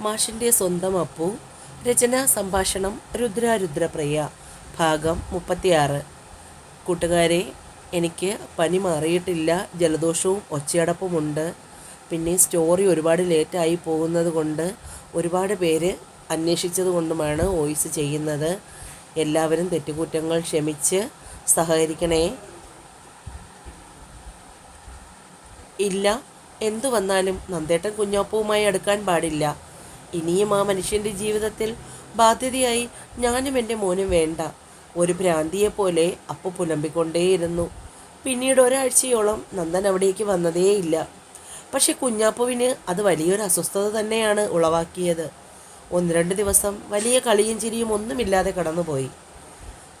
മാഷിന്റെ സ്വന്തം അപ്പു രചന സംഭാഷണം രുദ്രാരുദ്രപ്രിയ ഭാഗം മുപ്പത്തിയാറ്. കൂട്ടുകാരെ എനിക്ക് പനി മാറിയിട്ടില്ല ജലദോഷവും ഒച്ചയടപ്പുമുണ്ട്. പിന്നെ സ്റ്റോറി ഒരുപാട് ലേറ്റായി പോകുന്നത് കൊണ്ട് ഒരുപാട് പേര് അന്വേഷിച്ചത് കൊണ്ടുമാണ് വോയിസ് ചെയ്യുന്നത്. എല്ലാവരും തെറ്റുകുറ്റങ്ങൾ ക്ഷമിച്ച് സഹകരിക്കണേ. ഇല്ല എന്തു വന്നാലും നന്ദേട്ടൻ കുഞ്ഞാപ്പവുമായി അടുക്കാൻ പാടില്ല. ഇനിയും ആ മനുഷ്യന്റെ ജീവിതത്തിൽ ബാധ്യതയായി ഞാനും എന്റെ മോനും വേണ്ട. ഒരു ഭ്രാന്തിയെപ്പോലെ അപ്പു പുലമ്പിക്കൊണ്ടേയിരുന്നു. പിന്നീട് ഒരാഴ്ചയോളം നന്ദൻ അവിടേക്ക് വന്നതേയില്ല. പക്ഷെ കുഞ്ഞാപ്പുവിന് അത് വലിയൊരു അസ്വസ്ഥത തന്നെയാണ് ഉളവാക്കിയത്. ഒന്ന് രണ്ട് ദിവസം വലിയ കളിയും ചിരിയും ഒന്നുമില്ലാതെ കടന്നുപോയി.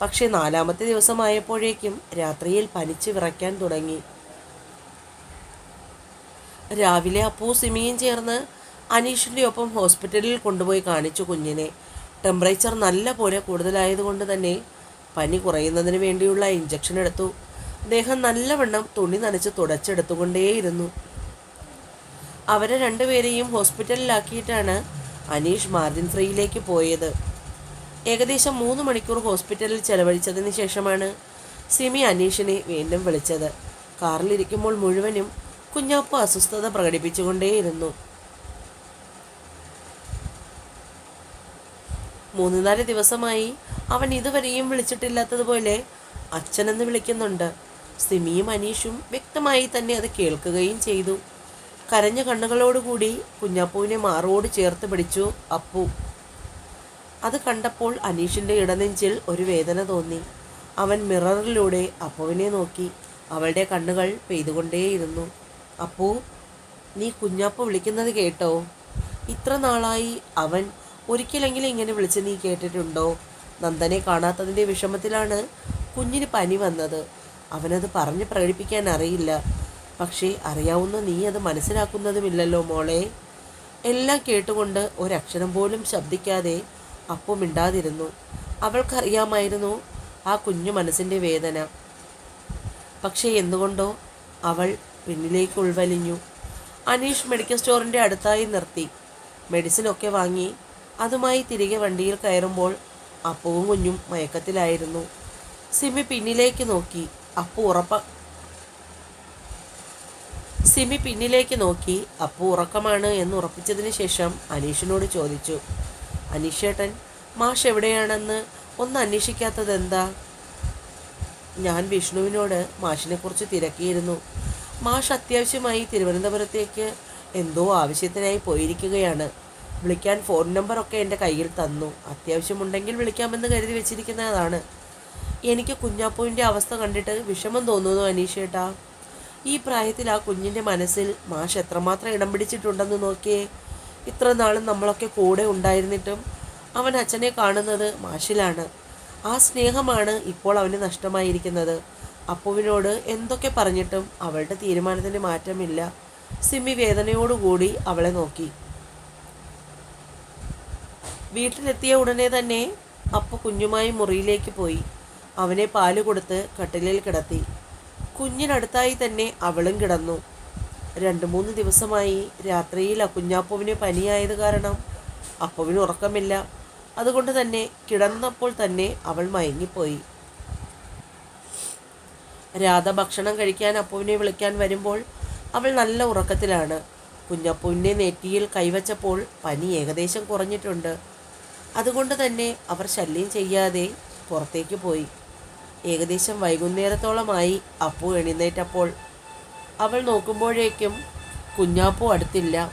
പക്ഷേ നാലാമത്തെ ദിവസമായപ്പോഴേക്കും രാത്രിയിൽ പനിച്ച് വിറയ്ക്കാൻ തുടങ്ങി. രാവിലെ അപ്പൂ സിമിയും ചേർന്ന് അനീഷിന്റെ ഒപ്പം ഹോസ്പിറ്റലിൽ കൊണ്ടുപോയി കാണിച്ചു കുഞ്ഞിനെ. ടെമ്പറേച്ചർ നല്ല പോലെ കൂടുതലായതുകൊണ്ട് തന്നെ പനി കുറയുന്നതിന് വേണ്ടിയുള്ള ഇഞ്ചക്ഷൻ എടുത്തു. ദേഹം നല്ലവണ്ണം തുണി നനച്ച് തുടച്ചെടുത്തുകൊണ്ടേയിരുന്നു. അവരെ രണ്ടുപേരെയും ഹോസ്പിറ്റലിലാക്കിയിട്ടാണ് അനീഷ് മാർജിൻ ഫ്രീയിലേക്ക് പോയത്. ഏകദേശം മൂന്ന് മണിക്കൂർ ഹോസ്പിറ്റലിൽ ചെലവഴിച്ചതിന് ശേഷമാണ് സിമി അനീഷിനെ വീണ്ടും വിളിച്ചത്. കാറിലിരിക്കുമ്പോൾ മുഴുവനും കുഞ്ഞാപ്പ അസ്വസ്ഥത പ്രകടിപ്പിച്ചുകൊണ്ടേയിരുന്നു. മൂന്ന് നാല് ദിവസമായി അവൻ ഇതുവരെയും വിളിച്ചിട്ടില്ലാത്തതുപോലെ അച്ഛനെന്ന് വിളിക്കുന്നുണ്ട്. സിമിയും അനീഷും വ്യക്തമായി തന്നെ അത് കേൾക്കുകയും ചെയ്തു. കരഞ്ഞ കണ്ണുകളോടുകൂടി കുഞ്ഞാപ്പൂവിനെ മാറോട് ചേർത്ത് പിടിച്ചു അപ്പു. അത് കണ്ടപ്പോൾ അനീഷിന്റെ ഇടനെഞ്ചിൽ ഒരു വേദന തോന്നി. അവൻ മിററിലൂടെ അപ്പുവിനെ നോക്കി. അവളുടെ കണ്ണുകൾ പെയ്തുകൊണ്ടേയിരുന്നു. അപ്പു നീ കുഞ്ഞാപ്പ വിളിക്കുന്നത് കേട്ടോ. ഇത്ര നാളായി അവൻ ഒരിക്കലെങ്കിലും ഇങ്ങനെ വിളിച്ച് നീ കേട്ടിട്ടുണ്ടോ? നന്ദനെ കാണാത്തതിന്റെ വിഷമത്തിലാണ് കുഞ്ഞിന് പനി വന്നത്. അവനത് പറഞ്ഞ് പ്രകടിപ്പിക്കാൻ അറിയില്ല. പക്ഷേ അറിയാവുന്ന നീ അത് മനസ്സിലാക്കുന്നതുമില്ലല്ലോ മോളെ. എല്ലാം കേട്ടുകൊണ്ട് ഒരക്ഷരം പോലും ശബ്ദിക്കാതെ അപ്പം മിണ്ടാതിരുന്നു. അവൾക്കറിയാമായിരുന്നു ആ കുഞ്ഞു മനസ്സിന്റെ വേദന. പക്ഷേ എന്തുകൊണ്ടോ അവൾ പിന്നിലേക്ക് ഉൾവലിഞ്ഞു. അനീഷ് മെഡിക്കൽ സ്റ്റോറിന്റെ അടുത്തായി നിർത്തി. മെഡിസിനൊക്കെ വാങ്ങി അതുമായി തിരികെ വണ്ടിയിൽ കയറുമ്പോൾ അപ്പവും കുഞ്ഞും മയക്കത്തിലായിരുന്നു. സിമി പിന്നിലേക്ക് നോക്കി. അപ്പു ഉറപ്പ സിമി പിന്നിലേക്ക് നോക്കി. അപ്പു ഉറക്കമാണ് എന്ന് ഉറപ്പിച്ചതിന് ശേഷം അനീഷിനോട് ചോദിച്ചു. അനീഷേട്ടൻ മാഷ് എവിടെയാണെന്ന് ഒന്ന് അന്വേഷിക്കാത്തത് എന്താ ഞാൻ വിഷ്ണുവിനോട് മാഷിനെക്കുറിച്ച് തിരക്കിയിരുന്നു. മാഷ് അത്യാവശ്യമായി തിരുവനന്തപുരത്തേക്ക് എന്തോ ആവശ്യത്തിനായി പോയിരിക്കുകയാണ്. വിളിക്കാൻ ഫോൺ നമ്പറൊക്കെ എന്റെ കയ്യിൽ തന്നു. അത്യാവശ്യമുണ്ടെങ്കിൽ വിളിക്കാമെന്ന് കരുതി വെച്ചിരിക്കുന്നതാണ്. എനിക്ക് കുഞ്ഞാപ്പുവിന്റെ അവസ്ഥ കണ്ടിട്ട് വിഷമം തോന്നുന്നു അനീഷേട്ടാ. ഈ പ്രായത്തിൽ ആ കുഞ്ഞിന്റെ മനസ്സിൽ മാഷ് എത്രമാത്രം ഇടം പിടിച്ചിട്ടുണ്ടെന്ന് നോക്കിയേ. ഇത്ര നാളും നമ്മളൊക്കെ കൂടെ ഉണ്ടായിരുന്നിട്ടും അവൻ അച്ഛനെ കാണുന്നത് മാഷിലാണ്. ആ സ്നേഹമാണ് ഇപ്പോൾ അവന് നഷ്ടമായിരിക്കുന്നത്. അപ്പുവിനോട് എന്തൊക്കെ പറഞ്ഞിട്ടും അവളുടെ തീരുമാനത്തിന് മാറ്റമില്ല. സിമ്മി വേദനയോടുകൂടി അവളെ നോക്കി. വീട്ടിലെത്തിയ ഉടനെ തന്നെ അപ്പ കുഞ്ഞുമായി മുറിയിലേക്ക് പോയി. അവനെ പാൽ കൊടുത്ത് കട്ടിലിൽ കിടത്തി. കുഞ്ഞിനടുത്തായി തന്നെ അവളും കിടന്നു. രണ്ട് മൂന്ന് ദിവസമായി രാത്രിയിൽ കുഞ്ഞാപ്പുവിന് പനിയായത് കാരണം അപ്പുവിന് ഉറക്കമില്ല. അതുകൊണ്ട് തന്നെ കിടന്നപ്പോൾ തന്നെ അവൾ മയങ്ങിപ്പോയി. രാധ ഭക്ഷണം കഴിക്കാൻ അപ്പുവിനെ വിളിക്കാൻ വരുമ്പോൾ അവൾ നല്ല ഉറക്കത്തിലാണ്. കുഞ്ഞപ്പുവിന്റെ നെറ്റിയിൽ കൈവച്ചപ്പോൾ പനി ഏകദേശം കുറഞ്ഞിട്ടുണ്ട്. അതുകൊണ്ട് തന്നെ അവർ ശല്യം ചെയ്യാതെ പുറത്തേക്ക് പോയി. ഏകദേശം വൈകുന്നേരത്തോളമായി അപ്പു എഴുന്നേറ്റപ്പോൾ അവൾ നോക്കുമ്പോഴേക്കും കുഞ്ഞാപ്പു അടുത്തില്ല.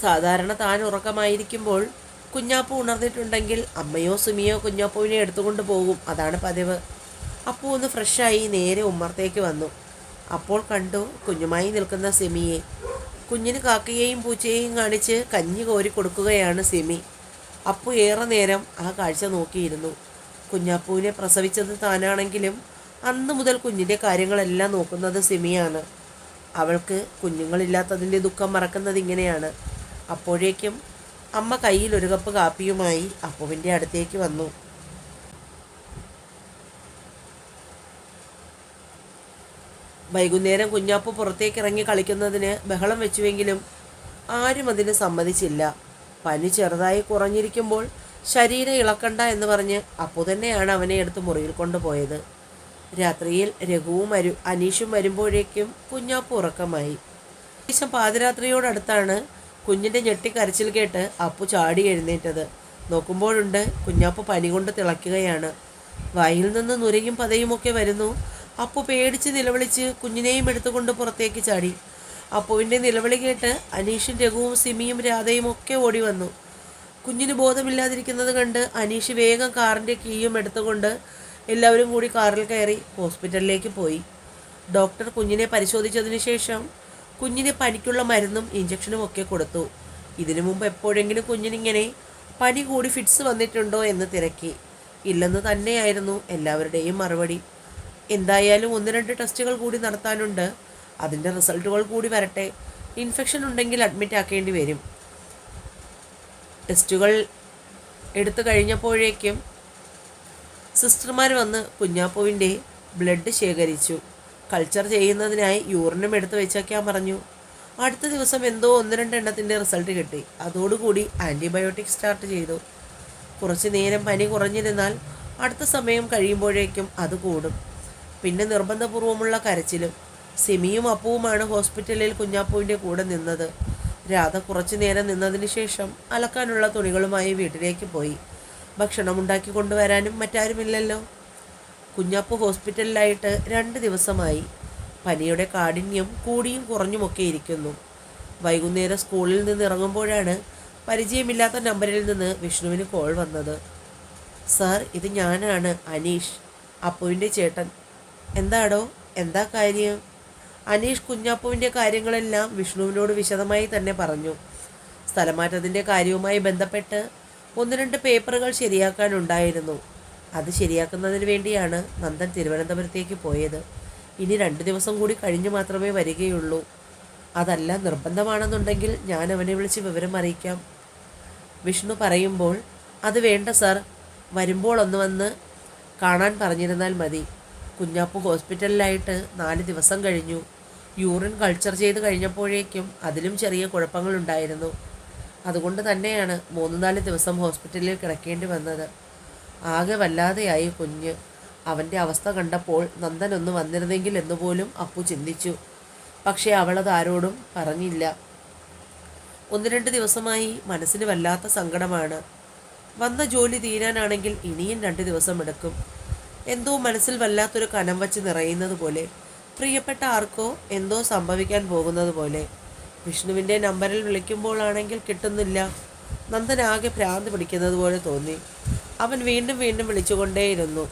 സാധാരണ താൻ ഉറക്കമായിരിക്കുമ്പോൾ കുഞ്ഞാപ്പു ഉണർന്നിട്ടുണ്ടെങ്കിൽ അമ്മയോ സുമിയോ കുഞ്ഞാപ്പുവിനെ എടുത്തുകൊണ്ട് പോകും. അതാണ് പതിവ്. അപ്പു ഒന്ന് ഫ്രഷായി നേരെ ഉമ്മർത്തേക്ക് വന്നു. അപ്പോൾ കണ്ടു കുഞ്ഞുമായി നിൽക്കുന്ന സിമിയെ. കുഞ്ഞിന് കാക്കയെയും പൂച്ചയെയും കാണിച്ച് കഞ്ഞി കോരി കൊടുക്കുകയാണ് സിമി. അപ്പു ഏറെ നേരം ആ കാഴ്ച നോക്കിയിരുന്നു. കുഞ്ഞാപ്പുവിനെ പ്രസവിച്ചത് താനാണെങ്കിലും അന്ന് മുതൽ കുഞ്ഞിന്റെ കാര്യങ്ങളെല്ലാം നോക്കുന്നത് സിമിയാണ്. അവൾക്ക് കുഞ്ഞുങ്ങളില്ലാത്തതിന്റെ ദുഃഖം മറക്കുന്നത് ഇങ്ങനെയാണ്. അപ്പോഴേക്കും അമ്മ കയ്യിൽ ഒരു കപ്പ് കാപ്പിയുമായി അപ്പുവിന്റെ അടുത്തേക്ക് വന്നു. വൈകുന്നേരം കുഞ്ഞാപ്പു പുറത്തേക്ക് ഇറങ്ങി കളിക്കുന്നതിന് ബഹളം വെച്ചുവെങ്കിലും ആരും അതിന് സമ്മതിച്ചില്ല. പനി ചെറുതായി കുറഞ്ഞിരിക്കുമ്പോൾ ശരീരം ഇളക്കണ്ട എന്ന് പറഞ്ഞ് അപ്പു തന്നെയാണ് അവനെ എടുത്ത് മുറിയിൽ കൊണ്ടുപോയത്. രാത്രിയിൽ രഘുവും അരു അനീഷും വരുമ്പോഴേക്കും കുഞ്ഞാപ്പ് ഉറക്കമായി. ഏകദേശം പാതിരാത്രിയോടടുത്താണ് കുഞ്ഞിന്റെ ഞെട്ടിക്കരച്ചിൽ കേട്ട് അപ്പു ചാടി എഴുന്നേറ്റത്. നോക്കുമ്പോഴുണ്ട് കുഞ്ഞാപ്പ് പനി കൊണ്ട് തിളയ്ക്കുകയാണ്. വായിൽ നിന്ന് നുരയും പതയുമൊക്കെ വരുന്നു. അപ്പു പേടിച്ച് നിലവിളിച്ച് കുഞ്ഞിനെയും എടുത്തുകൊണ്ട് പുറത്തേക്ക് ചാടി. അപ്പുവിന്റെ നിലവിളി കേട്ട് അനീഷും രഘുവും സിമിയും രാധയും ഒക്കെ ഓടി വന്നു. കുഞ്ഞിന് ബോധമില്ലാതിരിക്കുന്നത് കണ്ട് അനീഷ് വേഗം കാറിന്റെ കീയും എടുത്തുകൊണ്ട് എല്ലാവരും കൂടി കാറിൽ കയറി ഹോസ്പിറ്റലിലേക്ക് പോയി. ഡോക്ടർ കുഞ്ഞിനെ പരിശോധിച്ചതിന് ശേഷം കുഞ്ഞിന് പനിക്കുള്ള മരുന്നും ഇഞ്ചക്ഷനും ഒക്കെ കൊടുത്തു. ഇതിനു മുമ്പ് എപ്പോഴെങ്കിലും കുഞ്ഞിനിങ്ങനെ പനി കൂടി ഫിറ്റ്സ് വന്നിട്ടുണ്ടോ എന്ന് തിരക്കി. ഇല്ലെന്ന് തന്നെയായിരുന്നു എല്ലാവരുടെയും മറുപടി. എന്തായാലും ഒന്ന് രണ്ട് ടെസ്റ്റുകൾ കൂടി നടത്താനുണ്ട്. അതിന്റെ റിസൾട്ടുകൾ കൂടി വരട്ടെ. ഇൻഫെക്ഷൻ ഉണ്ടെങ്കിൽ അഡ്മിറ്റ് ആക്കേണ്ടി വരും. ടെസ്റ്റുകൾ എടുത്തു കഴിഞ്ഞപ്പോഴേക്കും സിസ്റ്റർമാർ വന്ന് കുഞ്ഞാപ്പുവിന്റെ ബ്ലഡ് ശേഖരിച്ചു. കൾച്ചർ ചെയ്യുന്നതിനായി യൂറിനും എടുത്തു വെച്ചേക്കാൻ പറഞ്ഞു. അടുത്ത ദിവസം എന്തോ ഒന്ന് രണ്ട് എണ്ണത്തിന്റെ റിസൾട്ട് കിട്ടി. അതോടുകൂടി ആന്റിബയോട്ടിക് സ്റ്റാർട്ട് ചെയ്തു. കുറച്ച് നേരം പനി കുറഞ്ഞിരുന്നാൽ അടുത്ത സമയം കഴിയുമ്പോഴേക്കും അത് കൂടും. പിന്നെ നിർബന്ധപൂർവമുള്ള കരച്ചിലും. സിമിയും അപ്പുവുമാണ് ഹോസ്പിറ്റലിൽ കുഞ്ഞാപ്പുവിന്റെ കൂടെ നിന്നത്. രാധ കുറച്ചു നേരം നിന്നതിന് ശേഷം അലക്കാനുള്ള തുണികളുമായി വീട്ടിലേക്ക് പോയി. ഭക്ഷണം ഉണ്ടാക്കി കൊണ്ടുവരാനും മറ്റാരുമില്ലല്ലോ. കുഞ്ഞാപ്പു ഹോസ്പിറ്റലിലായിട്ട് രണ്ട് ദിവസമായി. പനിയുടെ കാഠിന്യം കൂടിയും കുറഞ്ഞുമൊക്കെ ഇരിക്കുന്നു. വൈകുന്നേരം സ്കൂളിൽ നിന്ന് ഇറങ്ങുമ്പോഴാണ് പരിചയമില്ലാത്ത നമ്പറിൽ നിന്ന് വിഷ്ണുവിന് കോൾ വന്നത്. സാർ ഇത് ഞാനാണ് അനീഷ്. അപ്പുവിന്റെ ചേട്ടൻ. എന്താടോ? എന്താ കാര്യം? അനീഷ് കുഞ്ഞാപ്പുവിന്റെ കാര്യങ്ങളെല്ലാം വിഷ്ണുവിനോട് വിശദമായി തന്നെ പറഞ്ഞു. സ്ഥലമാറ്റത്തിന്റെ കാര്യവുമായി ബന്ധപ്പെട്ട് ഒന്ന് രണ്ട് പേപ്പറുകൾ ശരിയാക്കാനുണ്ടായിരുന്നു. അത് ശരിയാക്കുന്നതിന് വേണ്ടിയാണ് നന്ദൻ തിരുവനന്തപുരത്തേക്ക് പോയത്. ഇനി രണ്ട് ദിവസം കൂടി കഴിഞ്ഞു മാത്രമേ വരികയുള്ളൂ. അതല്ല നിർബന്ധമാണെന്നുണ്ടെങ്കിൽ ഞാൻ അവനെ വിളിച്ച് വിവരം അറിയിക്കാം. വിഷ്ണു പറയുമ്പോൾ അത് വേണ്ട സാർ. വരുമ്പോൾ ഒന്ന് വന്ന് കാണാൻ പറഞ്ഞിരുന്നാൽ മതി. കുഞ്ഞാപ്പു ഹോസ്പിറ്റലിലായിട്ട് നാല് ദിവസം കഴിഞ്ഞു. യൂറിൻ കൾച്ചർ ചെയ്ത് കഴിഞ്ഞപ്പോഴേക്കും അതിലും ചെറിയ കുഴപ്പങ്ങളുണ്ടായിരുന്നു. അതുകൊണ്ട് തന്നെയാണ് മൂന്ന് നാല് ദിവസം ഹോസ്പിറ്റലിൽ കിടക്കേണ്ടി വന്നത്. ആകെ വല്ലാതെയായി കുഞ്ഞ്. അവന്റെ അവസ്ഥ കണ്ടപ്പോൾ നന്ദൻ ഒന്ന് വന്നിരുന്നെങ്കിൽ എന്നുപോലും അപ്പു ചിന്തിച്ചു. പക്ഷേ അവളത് ആരോടും പറഞ്ഞില്ല. ഒന്ന് രണ്ട് ദിവസമായി മനസ്സിന് വല്ലാത്ത സങ്കടമാണ്. വന്ന ജോലി തീരാനാണെങ്കിൽ ഇനിയും രണ്ട് ദിവസം എടുക്കും. എന്തോ മനസ്സിൽ വല്ലാത്തൊരു കനം വച്ച് നിറയുന്നത് പോലെ. പ്രിയപ്പെട്ട ആർക്കോ എന്തോ സംഭവിക്കാൻ പോകുന്നത് പോലെ. വിഷ്ണുവിന്റെ നമ്പറിൽ വിളിക്കുമ്പോഴാണെങ്കിൽ കിട്ടുന്നില്ല. നന്ദനാകെ ഭ്രാന്ത് പിടിക്കുന്നത് പോലെ തോന്നി. അവൻ വീണ്ടും വീണ്ടും വിളിച്ചുകൊണ്ടേയിരുന്നു.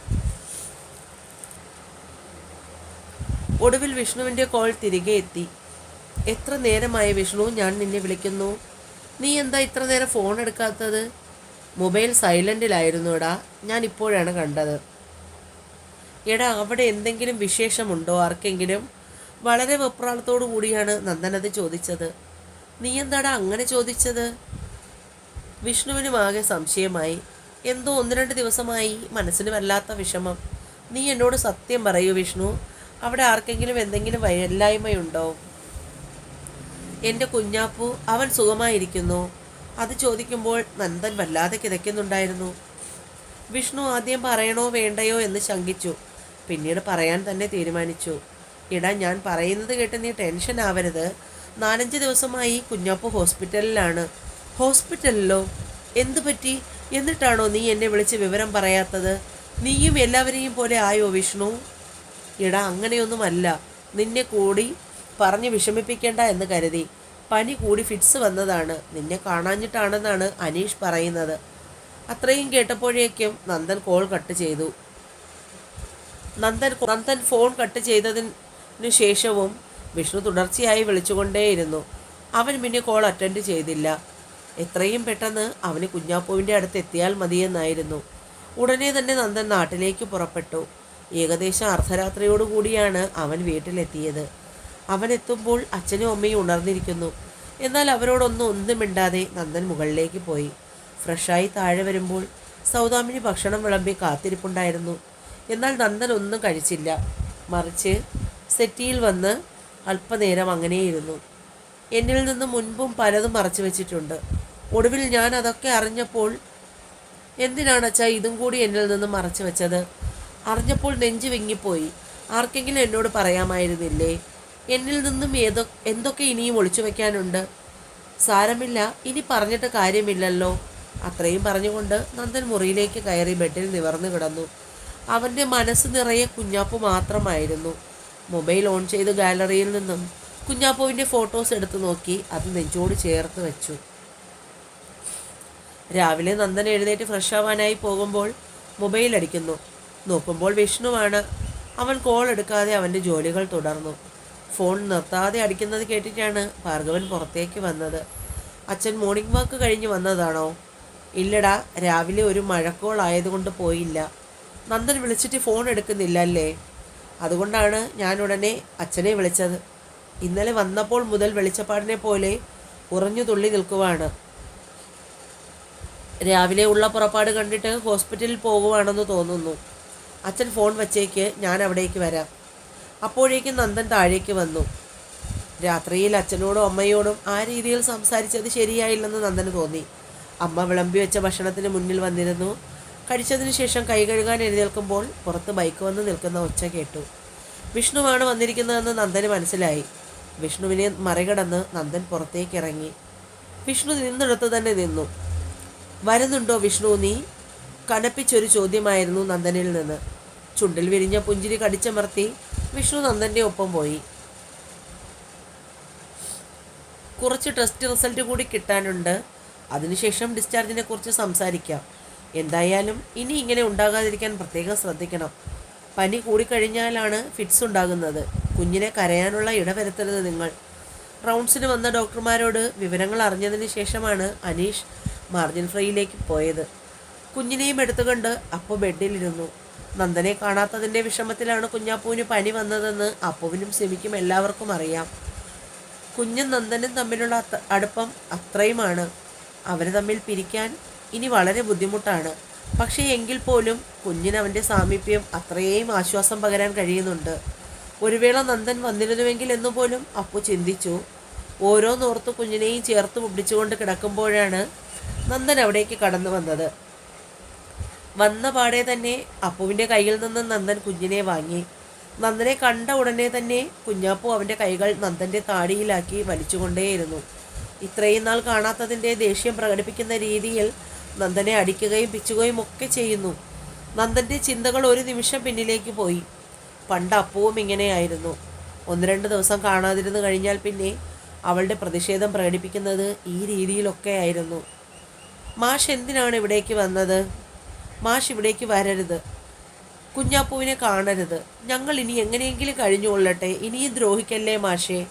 ഒടുവിൽ വിഷ്ണുവിന്റെ കോൾ തിരികെ എത്തി. എത്ര നേരമായി വിഷ്ണു ഞാൻ നിന്നെ വിളിക്കുന്നു. നീ എന്താ ഇത്ര നേരം ഫോൺ എടുക്കാത്തത്? മൊബൈൽ സൈലന്റിലായിരുന്നു എടാ ഞാൻ ഇപ്പോഴാണ് കണ്ടത്. എടാ അവിടെ എന്തെങ്കിലും വിശേഷമുണ്ടോ? ആർക്കെങ്കിലും? വളരെ വെപ്രാളത്തോടു കൂടിയാണ് നന്ദനത് ചോദിച്ചത്. നീ എന്താടാ അങ്ങനെ ചോദിച്ചത്? വിഷ്ണുവിനും ആകെ സംശയമായി. എന്തോ ഒന്ന് രണ്ട് ദിവസമായി മനസ്സിന് വല്ലാത്ത വിഷമം. നീ എന്നോട് സത്യം പറയൂ വിഷ്ണു. അവിടെ ആർക്കെങ്കിലും എന്തെങ്കിലും വയല്ലായ്മയുണ്ടോ എന്റെ കുഞ്ഞാപ്പു അവൻ സുഖമായിരിക്കുന്നു. അത് ചോദിക്കുമ്പോൾ നന്ദൻ വല്ലാതെ കിതയ്ക്കുന്നുണ്ടായിരുന്നു. വിഷ്ണു ആദ്യം പറയണോ വേണ്ടയോ എന്ന് ശങ്കിച്ചു. പിന്നീട് പറയാൻ തന്നെ തീരുമാനിച്ചു. ഇടാ ഞാൻ പറയുന്നത് കേട്ട് നീ ടെൻഷൻ ആവരുത്. നാലഞ്ച് ദിവസമായി കുഞ്ഞാപ്പു ഹോസ്പിറ്റലിലാണ്. ഹോസ്പിറ്റലിലോ? എന്തു പറ്റി? എന്നിട്ടാണോ നീ എന്നെ വിളിച്ച് വിവരം പറയാത്തത്? നീയും എല്ലാവരെയും പോലെ ആയോ വിഷ്ണു? ഇടാ അങ്ങനെയൊന്നുമല്ല. നിന്നെ കൂടി പറഞ്ഞ് വിഷമിപ്പിക്കേണ്ട എന്ന് കരുതി. പനി കൂടി ഫിറ്റ്സ് വന്നതാണ്. നിന്നെ കാണാഞ്ഞിട്ടാണെന്നാണ് അനീഷ് പറയുന്നത്. അത്രയും കേട്ടപ്പോഴേക്കും നന്ദൻ കോൾ കട്ട് ചെയ്തു. നന്ദൻ നന്ദൻ ഫോൺ കട്ട് ചെയ്തതിനു ശേഷവും വിഷ്ണു തുടർച്ചയായി വിളിച്ചുകൊണ്ടേയിരുന്നു. അവൻ പിന്നെ കോൾ അറ്റൻഡ് ചെയ്തില്ല. എത്രയും പെട്ടെന്ന് അവന് കുഞ്ഞാപ്പുവിന്റെ അടുത്ത് എത്തിയാൽ മതിയെന്നായിരുന്നു. ഉടനെ തന്നെ നന്ദൻ നാട്ടിലേക്ക് പുറപ്പെട്ടു. ഏകദേശം അർദ്ധരാത്രിയോടുകൂടിയാണ് അവൻ വീട്ടിലെത്തിയത്. അവൻ എത്തുമ്പോൾ അച്ഛനും അമ്മയും ഉണർന്നിരിക്കുന്നു. എന്നാൽ അവരോടൊന്നും ഒന്നും മിണ്ടാതെ നന്ദൻ മുകളിലേക്ക് പോയി. ഫ്രഷായി താഴെ വരുമ്പോൾ സൗദാമിനി ഭക്ഷണം വിളമ്പി കാത്തിരിപ്പുണ്ടായിരുന്നു. എന്നാൽ നന്ദൻ ഒന്നും കഴിച്ചില്ല. മറിച്ച് സെറ്റിയിൽ വന്ന് അല്പനേരം അങ്ങനെയിരുന്നു. എന്നിൽ നിന്ന് മുൻപും പലതും മറച്ചു വെച്ചിട്ടുണ്ട്. ഒടുവിൽ ഞാൻ അതൊക്കെ അറിഞ്ഞപ്പോൾ എന്തിനാണ് അച്ഛാ ഇതും കൂടി എന്നിൽ നിന്ന് മറച്ചു വെച്ചത്? അറിഞ്ഞപ്പോൾ നെഞ്ചു വിങ്ങിപ്പോയി. ആർക്കെങ്കിലും എന്നോട് പറയാമായിരുന്നില്ലേ? എന്നിൽ നിന്നും ഏതോ എന്തൊക്കെ ഇനിയും ഒളിച്ചു വയ്ക്കാനുണ്ട് സാരമില്ല ഇനി പറഞ്ഞിട്ട് കാര്യമില്ലല്ലോ. അത്രയും പറഞ്ഞുകൊണ്ട് നന്ദൻ മുറിയിലേക്ക് കയറി ബെഡിൽ നിവർന്നു കിടന്നു. അവന്റെ മനസ്സ് നിറയെ കുഞ്ഞാപ്പു മാത്രമായിരുന്നു. മൊബൈൽ ഓൺ ചെയ്ത് ഗാലറിയിൽ നിന്നും കുഞ്ഞാപ്പുവിന്റെ ഫോട്ടോസ് എടുത്തു നോക്കി അത് നെഞ്ചോട് ചേർത്ത് വെച്ചു. രാവിലെ നന്ദൻ എഴുന്നേറ്റ് ഫ്രഷ് ആവാനായി പോകുമ്പോൾ മൊബൈൽ അടിക്കുന്നു. നോക്കുമ്പോൾ വിഷ്ണുവാണ്. അവൻ കോൾ എടുക്കാതെ അവന്റെ ജോലികൾ തുടർന്നു. ഫോൺ നിർത്താതെ അടിക്കുന്നത് കേട്ടിട്ടാണ് ഭാർഗവൻ പുറത്തേക്ക് വന്നത്. അച്ഛൻ മോർണിംഗ് വാക്ക് കഴിഞ്ഞ് വന്നതാണോ? ഇല്ലടാ രാവിലെ ഒരു മഴക്കോൾ ആയതുകൊണ്ട് പോയില്ല. നന്ദൻ വിളിച്ചിട്ട് ഫോൺ എടുക്കുന്നില്ല അല്ലേ അതുകൊണ്ടാണ് ഞാൻ ഉടനെ അച്ഛനെ വിളിച്ചത്. ഇന്നലെ വന്നപ്പോൾ മുതൽ വെളിച്ചപ്പാടിനെ പോലെ ഉറഞ്ഞു തുള്ളി നിൽക്കുവാണ്. രാവിലെ ഉള്ള പുറപ്പാട് കണ്ടിട്ട് ഹോസ്പിറ്റലിൽ പോകുവാണെന്ന് തോന്നുന്നു. അച്ഛൻ ഫോൺ വച്ചേക്ക് ഞാൻ അവിടേക്ക് വരാം. അപ്പോഴേക്കും നന്ദൻ താഴേക്ക് വന്നു. രാത്രിയിൽ അച്ഛനോടും അമ്മയോടും ആ രീതിയിൽ സംസാരിച്ചത് ശരിയായില്ലെന്ന് നന്ദന് തോന്നി. അമ്മ വിളമ്പി വെച്ച ഭക്ഷണത്തിന് മുന്നിൽ വന്നിരുന്നു. കഴിച്ചതിന് ശേഷം കൈ കഴുകാൻ എഴുന്നേൽക്കുമ്പോൾ പുറത്ത് ബൈക്ക് വന്ന് നിൽക്കുന്ന ഒച്ച കേട്ടു. വിഷ്ണുവാണ് വന്നിരിക്കുന്നതെന്ന് നന്ദന് മനസ്സിലായി. വിഷ്ണുവിനെ മറികടന്ന് നന്ദൻ പുറത്തേക്ക് ഇറങ്ങി വിഷ്ണു നിന്നിടത്ത് തന്നെ നിന്നു. വരുന്നുണ്ടോ വിഷ്ണു നീ? കനപ്പിച്ചൊരു ചോദ്യമായിരുന്നു നന്ദനിൽ നിന്ന്. ചുണ്ടിൽ വിരിഞ്ഞ പുഞ്ചിരി കടിച്ചമർത്തി വിഷ്ണു നന്ദന്റെ ഒപ്പം പോയി. കുറച്ച് ടെസ്റ്റ് റിസൾട്ട് കൂടി കിട്ടാനുണ്ട്. അതിനുശേഷം ഡിസ്ചാർജിനെ കുറിച്ച് സംസാരിക്കാം. എന്തായാലും ഇനി ഇങ്ങനെ ഉണ്ടാകാതിരിക്കാൻ പ്രത്യേകം ശ്രദ്ധിക്കണം. പനി കൂടിക്കഴിഞ്ഞാലാണ് ഫിറ്റ്സ് ഉണ്ടാകുന്നത്. കുഞ്ഞിനെ കരയാനുള്ള ഇടവരുത്തരുത് നിങ്ങൾ. റൗണ്ട്സിന് വന്ന ഡോക്ടർമാരോട് വിവരങ്ങൾ അറിഞ്ഞതിന് ശേഷമാണ് അനീഷ് മാർജിൻ ഫ്രൈയിലേക്ക് പോയത്. കുഞ്ഞിനെയും എടുത്തുകൊണ്ട് അപ്പു ബെഡിലിരുന്നു. നന്ദനെ കാണാത്തതിന്റെ വിഷമത്തിലാണ് കുഞ്ഞാപ്പുവിന് പനി വന്നതെന്ന് അപ്പുവിനും സിമിക്കും എല്ലാവർക്കും അറിയാം. കുഞ്ഞും നന്ദനും തമ്മിലുള്ള അടുപ്പം അത്രയുമാണ്. അവർ തമ്മിൽ പിരിക്കാൻ ഇനി വളരെ ബുദ്ധിമുട്ടാണ്. പക്ഷേ എങ്കിൽ പോലും കുഞ്ഞിന് അവന്റെ സാമീപ്യം അത്രയും ആശ്വാസം പകരാൻ കഴിയുന്നുണ്ട്. ഒരു വേള നന്ദൻ വന്നിരുന്നുവെങ്കിൽ എന്നുപോലും അപ്പു ചിന്തിച്ചു. ഓരോന്നോർത്ത് കുഞ്ഞിനെയും ചേർത്ത് പിടിച്ചുകൊണ്ട് കിടക്കുമ്പോഴാണ് നന്ദൻ അവിടേക്ക് കടന്നു വന്നത്. വന്ന പാടെ തന്നെ അപ്പുവിന്റെ കയ്യിൽ നിന്ന് നന്ദൻ കുഞ്ഞിനെ വാങ്ങി. നന്ദനെ കണ്ട ഉടനെ തന്നെ കുഞ്ഞാപ്പു അവന്റെ കൈകൾ നന്ദന്റെ താടിയിലാക്കി വലിച്ചുകൊണ്ടേയിരുന്നു. ഇത്രയും നാൾ കാണാത്തതിന്റെ ദേഷ്യം പ്രകടിപ്പിക്കുന്ന രീതിയിൽ നന്ദനെ അടിക്കുകയും പിച്ചുകയും ഒക്കെ ചെയ്യുന്നു. നന്ദന്റെ ചിന്തകൾ ഒരു നിമിഷം പിന്നിലേക്ക് പോയി. പണ്ട് അപ്പുവും ഇങ്ങനെയായിരുന്നു. ഒന്ന് രണ്ട് ദിവസം കാണാതിരുന്നു കഴിഞ്ഞാൽ പിന്നെ അവളുടെ പ്രതിഷേധം പ്രകടിപ്പിക്കുന്നത് ഈ രീതിയിലൊക്കെ ആയിരുന്നു. മാഷ് എന്തിനാണ് ഇവിടേക്ക് വന്നത്? മാഷ് ഇവിടേക്ക് വരരുത്. കുഞ്ഞാപ്പൂവിനെ കാണരുത്. ഞങ്ങൾ ഇനി എങ്ങനെയെങ്കിലും കഴിഞ്ഞുകൊള്ളട്ടെ. ഇനിയും ദ്രോഹിക്കല്ലേ മാഷേ?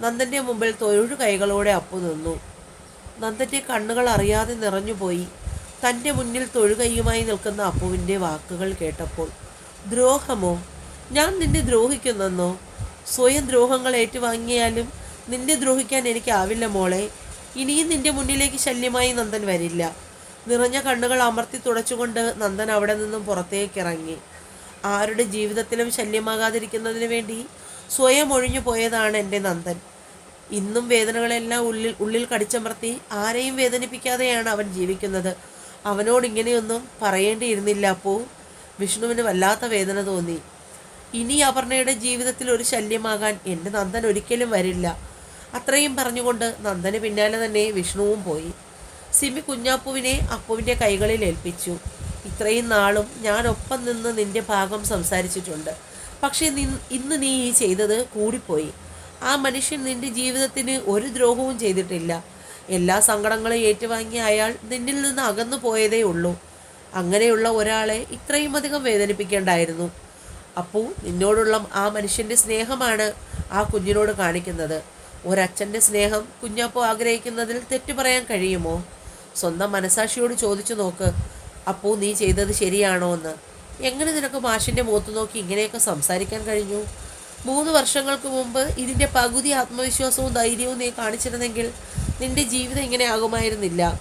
നന്ദന്റെ മുമ്പിൽ തൊഴു കൈകളോടെ അപ്പു നിന്നു. നന്ദന്റെ കണ്ണുകൾ അറിയാതെ നിറഞ്ഞുപോയി. തന്റെ മുന്നിൽ തൊഴുകയുമായി നിൽക്കുന്ന അപ്പുവിന്റെ വാക്കുകൾ കേട്ടപ്പോൾ ദ്രോഹമോ? ഞാൻ നിന്നെ ദ്രോഹിക്കുന്നെന്നോ? സ്വയം ദ്രോഹങ്ങൾ ഏറ്റുവാങ്ങിയാലും നിന്നെ ദ്രോഹിക്കാൻ എനിക്കാവില്ല മോളെ. ഇനിയും നിന്റെ മുന്നിലേക്ക് ശല്യമായി നന്ദൻ വരില്ല. നിറഞ്ഞ കണ്ണുകൾ അമർത്തി തുടച്ചുകൊണ്ട് നന്ദൻ അവിടെ നിന്നും പുറത്തേക്ക് ഇറങ്ങി ആരുടെ ജീവിതത്തിലും ശല്യമാകാതിരിക്കുന്നതിന് വേണ്ടി സ്വയം ഒഴിഞ്ഞു പോയതാണ് എന്റെ നന്ദൻ. ഇന്നും വേദനകളെല്ലാം ഉള്ളിൽ ഉള്ളിൽ കടിച്ചമർത്തി ആരെയും വേദനിപ്പിക്കാതെയാണ് അവൻ ജീവിക്കുന്നത്. അവനോട് ഇങ്ങനെയൊന്നും പറയേണ്ടിയിരുന്നില്ല അപ്പോ വിഷ്ണുവിന് വല്ലാത്ത വേദന തോന്നി. ഇനി അപർണയുടെ ജീവിതത്തിൽ ഒരു ശല്യമാകാൻ എന്റെ നന്ദൻ ഒരിക്കലും വരില്ല. അത്രയും പറഞ്ഞുകൊണ്ട് നന്ദന് പിന്നാലെ തന്നെ വിഷ്ണുവും പോയി. സിമി കുഞ്ഞാപ്പുവിനെ അപ്പുവിന്റെ കൈകളിൽ ഏൽപ്പിച്ചു. ഇത്രയും നാളും ഞാൻ ഒപ്പം നിന്ന് നിന്റെ ഭാഗം സംസാരിച്ചിട്ടുണ്ട്. പക്ഷേ നി ഇന്ന് നീ ഈ ചെയ്തത് കൂടിപ്പോയി. ആ മനുഷ്യൻ നിന്റെ ജീവിതത്തിന് ഒരു ദ്രോഹവും ചെയ്തിട്ടില്ല. എല്ലാ സങ്കടങ്ങളും ഏറ്റുവാങ്ങിയ അയാൾ നിന്നിൽ നിന്ന് അകന്നു പോയതേ ഉള്ളൂ. അങ്ങനെയുള്ള ഒരാളെ ഇത്രയും അധികം വേദനിപ്പിക്കേണ്ടായിരുന്നു. അപ്പോൾ നിന്നോടുള്ള ആ മനുഷ്യന്റെ സ്നേഹമാണ് ആ കുഞ്ഞിനോട് കാണിക്കുന്നത്. ഒരച്ഛന്റെ സ്നേഹം കുഞ്ഞപ്പോ ആഗ്രഹിക്കുന്നതിൽ തെറ്റു പറയാൻ കഴിയുമോ? സ്വന്തം മനസാക്ഷിയോട് ചോദിച്ചു നോക്ക്. അപ്പോൾ നീ ചെയ്തത് ശരിയാണോ എന്ന്. എങ്ങനെ നിനക്ക് മാഷിന്റെ മുഖത്ത് നോക്കി ഇങ്ങനെയൊക്കെ സംസാരിക്കാൻ കഴിഞ്ഞു? മൂന്ന് വർഷങ്ങൾക്ക് മുമ്പ് ഇതിന്റെ പകുതി ആത്മവിശ്വാസവും ധൈര്യവും നീ കാണിച്ചിരുന്നെങ്കിൽ നിന്റെ ജീവിതം ഇങ്ങനെ ആകുമായിരുന്നില്ല.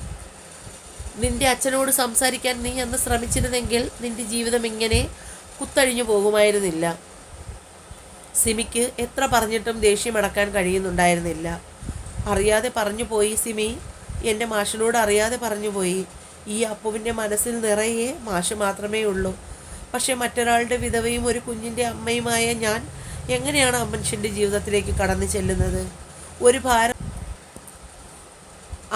നിന്റെ അച്ഛനോട് സംസാരിക്കാൻ നീ അന്ന് ശ്രമിച്ചിരുന്നെങ്കിൽ നിന്റെ ജീവിതം ഇങ്ങനെ കുത്തഴിഞ്ഞു പോകുമായിരുന്നില്ല. സിമിക്ക് എത്ര പറഞ്ഞിട്ടും ദേഷ്യമടക്കാൻ കഴിയുന്നുണ്ടായിരുന്നില്ല. അറിയാതെ പറഞ്ഞു പോയി സിമി. എന്റെ മാഷിനോട് അറിയാതെ പറഞ്ഞു പോയി. ഈ അപ്പുവിന്റെ മനസ്സിൽ നിറയെ മാഷ് മാത്രമേ ഉള്ളൂ. പക്ഷേ മറ്റൊരാളുടെ വിധവയും ഒരു കുഞ്ഞിന്റെ അമ്മയുമായ ഞാൻ എങ്ങനെയാണ് ആ ജീവിതത്തിലേക്ക് കടന്നു ചെല്ലുന്നത്? ഒരു ഭാരം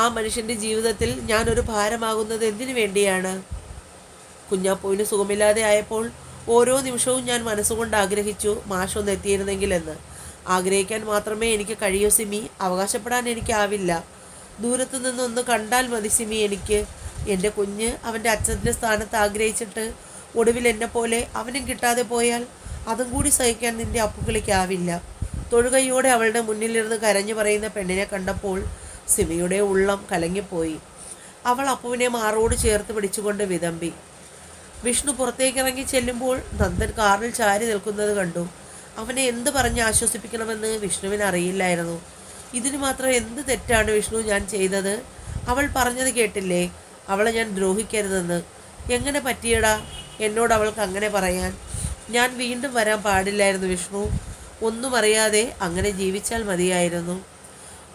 ആ മനുഷ്യന്റെ ജീവിതത്തിൽ ഞാനൊരു ഭാരമാകുന്നത് എന്തിനു വേണ്ടിയാണ്? കുഞ്ഞാപ്പൂവിന് സുഖമില്ലാതെ ആയപ്പോൾ ഓരോ നിമിഷവും ഞാൻ മനസ്സുകൊണ്ട് ആഗ്രഹിച്ചു മാഷൊന്ന് എത്തിയിരുന്നെങ്കിലെന്ന് ആഗ്രഹിക്കാൻ മാത്രമേ എനിക്ക് കഴിയൂ സിമി. അവകാശപ്പെടാൻ എനിക്കാവില്ല. ദൂരത്തു നിന്നൊന്ന് കണ്ടാൽ മതി സിമി എനിക്ക്. എന്റെ കുഞ്ഞ് അവന്റെ അച്ഛന്റെ സ്ഥാനത്ത് ആഗ്രഹിച്ചിട്ട് ഒടുവിൽ എന്നെ പോലെ അവനും കിട്ടാതെ പോയാൽ അതും കൂടി സഹിക്കാൻ നിന്റെ അപ്പുക്കളിക്കാവില്ല തൊഴുകൈയോടെ അവളുടെ മുന്നിലിരുന്ന് കരഞ്ഞു പറയുന്ന പെണ്ണിനെ കണ്ടപ്പോൾ സിമിയുടെ ഉള്ളം കലങ്ങിപ്പോയി. അവൾ അപ്പുവിനെ മാറോട് ചേർത്ത് പിടിച്ചുകൊണ്ട് വിതമ്പി. വിഷ്ണു പുറത്തേക്കിറങ്ങി ചെല്ലുമ്പോൾ നന്ദൻ കാറിൽ ചാരി നിൽക്കുന്നത് കണ്ടു. അവനെ എന്ത് പറഞ്ഞ് ആശ്വസിപ്പിക്കണമെന്ന് വിഷ്ണുവിന് അറിയില്ലായിരുന്നു. ഇതിന് മാത്രം എന്ത് തെറ്റാണ് വിഷ്ണു ഞാൻ ചെയ്തത്? അവൾ പറഞ്ഞത് കേട്ടില്ലേ? അവളെ ഞാൻ ദ്രോഹിക്കരുതെന്ന്. എങ്ങനെ പറ്റിയടാ? എന്നോട് അവൾക്ക് അങ്ങനെ പറയാൻ. ഞാൻ വീണ്ടും വരാൻ പാടില്ലായിരുന്നു വിഷ്ണു. ഒന്നും അറിയാതെ അങ്ങനെ ജീവിച്ചാൽ മതിയായിരുന്നു.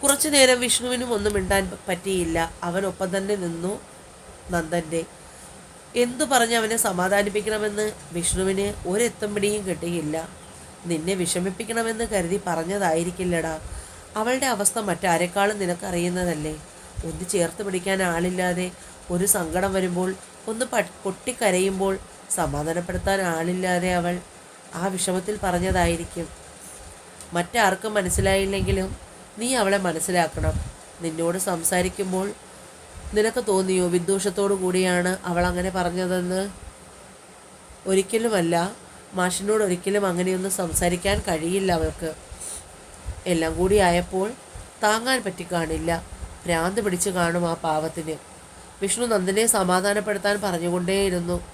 കുറച്ചു നേരം വിഷ്ണുവിനും ഒന്നും മിണ്ടാൻ പറ്റിയില്ല. അവനൊപ്പം തന്നെ നിന്നു നന്ദന്റെ. എന്തു പറഞ്ഞ് അവനെ സമാധാനിപ്പിക്കണമെന്ന് വിഷ്ണുവിന് ഒരെത്തും പിടിയും കിട്ടിയില്ല. നിന്നെ വിഷമിപ്പിക്കണമെന്ന് കരുതി പറഞ്ഞതായിരിക്കില്ലടാ. അവളുടെ അവസ്ഥ മറ്റാരെക്കാളും നിനക്കറിയുന്നതല്ലേ? ഒന്ന് ചേർത്ത് പിടിക്കാൻ ആളില്ലാതെ ഒരു സങ്കടം വരുമ്പോൾ ഒന്ന് പ പൊട്ടിക്കരയുമ്പോൾ സമാധാനപ്പെടുത്താൻ ആളില്ലാതെ അവൾ ആ വിഷമത്തിൽ പറഞ്ഞതായിരിക്കും. മറ്റാർക്കും മനസ്സിലായില്ലെങ്കിലും നീ അവളെ മനസ്സിലാക്കണം. നിന്നോട് സംസാരിക്കുമ്പോൾ നിനക്ക് തോന്നിയോ? വിദ്വേഷത്തോടു കൂടിയാണ് അവൾ അങ്ങനെ പറഞ്ഞതെന്ന്? ഒരിക്കലുമല്ല. മാഷിനോട് ഒരിക്കലും അങ്ങനെയൊന്നും സംസാരിക്കാൻ കഴിയില്ല അവൾക്ക്. എല്ലാം കൂടി ആയപ്പോൾ താങ്ങാൻ പറ്റി കാണില്ല. ഭ്രാന്ത് പിടിച്ചു കാണും ആ പാവത്തിന്. വിഷ്ണു നന്ദനെ സമാധാനപ്പെടുത്താൻ പറഞ്ഞുകൊണ്ടേയിരുന്നു.